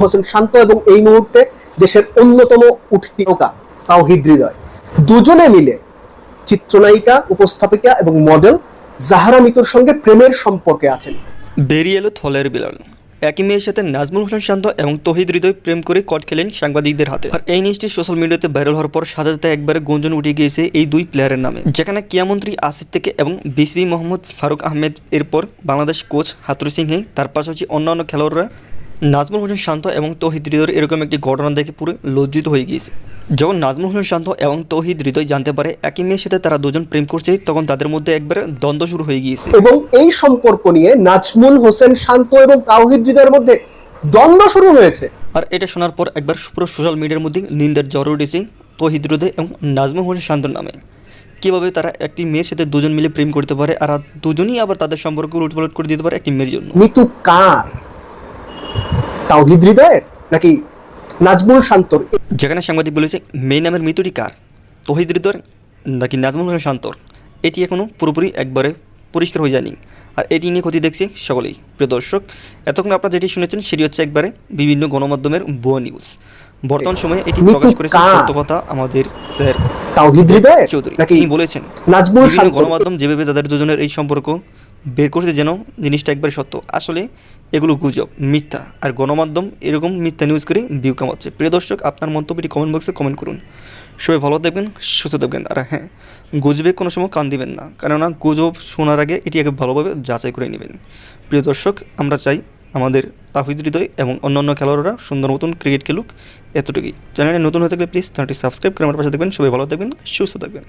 হোসেন শান্ত এবং এই মুহূর্তে দেশের অন্যতম উঠতি নৌকা তাওহিদ হৃদয়। দুজনে মিলে চিত্রনায়িকা, উপস্থাপিকা এবং মডেল জাহারা মিতুর সঙ্গে প্রেমের সম্পর্কে আছেন। বেরিয়ে এলো থলের বিলাল একই মেয়ের সাথে নাজমুল হোসেন শান্ত এবং তহিদ হৃদয় প্রেম করে কট খেলেন সাংবাদিকদের হাতে। আর এই নিউজটি সোশ্যাল মিডিয়াতে ভাইরাল হওয়ার পর সাথে একবারে গুঞ্জন উঠে গিয়েছে এই দুই প্লেয়ারের নামে। যেখানে কিয়ামন্ত্রী আসিফ থেকে এবং বিসবি মোহাম্মদ ফারুক আহমেদ এরপর বাংলাদেশ কোচ হাতুর সিংহে, তার পাশাপাশি অন্যান্য খেলোয়াড়রা নাজমুল হোসেন শান্ত এবং তৌহিদ হৃদয়ের এরকম একটি ঘটনা দেখে পুরো লজ্জিত হয়ে গিয়েছে। যখন নাজমুল হোসেন শান্ত এবং তৌহিদ হৃদয় জানতে পারে একই মেয়ের সাথে তারা দুজন প্রেম করছে তখন তাদের মধ্যে একবারে দ্বন্দ্ব শুরু হয়ে গিয়েছে। এবং এই সম্পর্ক নিয়ে নাজমুল হোসেন শান্ত এবং তাওহিদ হৃদয়ের মধ্যে দ্বন্দ্ব শুরু হয়েছে। আর এটা শোনার পর একবার পুরো সোশ্যাল মিডিয়ার মধ্যে নিন্দার জ্বর উঠেছে তহিদ হৃদয় এবং নাজমুল হোসেন শান্তর নামে। কীভাবে তারা একটি মেয়ের সাথে দুজন মিলে প্রেম করতে পারে আর দুজনই আবার তাদের সম্পর্ক উলটপালট করে দিতে পারে একটি মেয়ের জন্য? মিতু কার? তাওহিদ হৃদয়ের নাকি নাজমুল শান্তর? যেখানে সাংবাদিক বলেছে মেয়ে নামের মৃত্যুটি কার? তহিদ হৃদয়ের নাকি নাজমুল হোসেন শান্তর? এটি এখনও পুরোপুরি একবারে পরিষ্কার হয়ে যায়নি। আর এটি নিয়ে ক্ষতি দেখছে সকলেই। প্রিয় দর্শক এতক্ষণ আপনারা যেটি শুনেছেন সেটি হচ্ছে একবারে বিভিন্ন গণমাধ্যমের ভুয়া নিউজ বর্তমান সময়ে এটি প্রকাশ করেছে কার? সত্য কথা আমাদের স্যার তাওহিদ হৃদয়ের চৌধুরী। নাকি তিনি বলেছেন নাজমুল শান্তর? গণমাধ্যম যেভাবে তাদের দুজনের এই সম্পর্ক বের করছে যেন জিনিসটা একবার সত্য। আসলে এগুলো গুজব, মিথ্যা আর গণমাধ্যম এরকম মিথ্যা নিউজ করে ভিউ কামাচ্ছে। প্রিয় দর্শক, আপনার মন্তব্যটি কমেন্ট বক্সে কমেন্ট করুন। সবাই ভালো থাকবেন, সুস্থ থাকবেন। আর হ্যাঁ গুজবে কোনো সময় কান দিবেন না, কেননা গুজব শোনার আগে এটি আগে ভালোভাবে যাচাই করে নেবেন। প্রিয় দর্শক, আমরা চাই আমাদের তাহিদ হৃদয় এবং অন্যান্য খেলোয়াড়রা সুন্দর মতন ক্রিকেট খেলুক এতটুকুই। চ্যানেলে নতুন হয়ে থাকলে প্লিজ চ্যানেলটি সাবস্ক্রাইব করে আমার পাশে দেখবেন সবাই ভালো থাকবেন, সুস্থ থাকবেন।